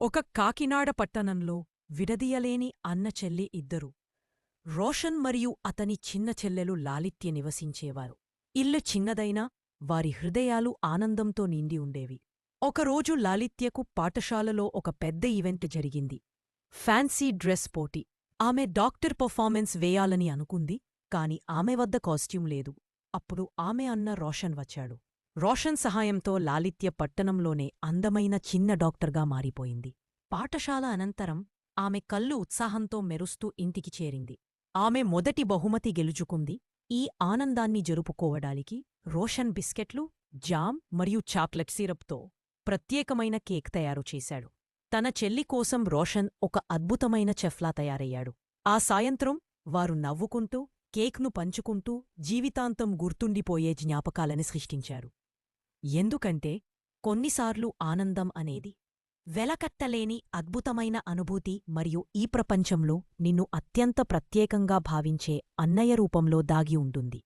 ఒక కాకినాడ పట్టణంలో విడదీయలేని అన్నచెల్లి ఇద్దరు. రోషన్ మరియు అతని చిన్న చెల్లెలు లాలిత్య నివసించేవారు. ఇల్లు చిన్నదైనా వారి హృదయాలు ఆనందంతో నిండి ఉండేవి. ఒకరోజు లాలిత్యకు పాఠశాలలో ఒక పెద్ద ఈవెంట్ జరిగింది. ఫ్యాన్సీ డ్రెస్ పోటీ. ఆమె డాక్టర్ పర్ఫార్మెన్స్ వేయాలని అనుకుంది కాని ఆమె వద్ద కాస్ట్యూమ్ లేదు. అప్పుడు ఆమె అన్న రోషన్ వచ్చాడు. రోషన్ సహాయంతో లాలిత్య పట్టణంలోనే అందమైన చిన్న డాక్టర్గా మారిపోయింది. పాఠశాల అనంతరం ఆమె కళ్ళు ఉత్సాహంతో మెరుస్తూ ఇంటికి చేరింది. ఆమె మొదటి బహుమతి గెలుచుకుంది. ఈ ఆనందాన్ని జరుపుకోవడానికి రోషన్ బిస్కెట్లు జామ్ మరియు చాక్లెట్ సిరప్తో ప్రత్యేకమైన కేక్ తయారు చేశాడు. తన చెల్లి కోసం రోషన్ ఒక అద్భుతమైన చెఫ్లా తయారయ్యాడు. ఆ సాయంత్రం వారు నవ్వుకుంటూ కేక్ను పంచుకుంటూ జీవితాంతం గుర్తుండిపోయే జ్ఞాపకాలని సృష్టించారు. ఎందుకంటే కొన్నిసార్లు ఆనందం అనేది వెలకట్టలేని అద్భుతమైన అనుభూతి మరియు ఈ ప్రపంచంలో నిన్ను అత్యంత ప్రత్యేకంగా భావించే అన్నయ్య రూపంలో దాగి ఉంటుంది.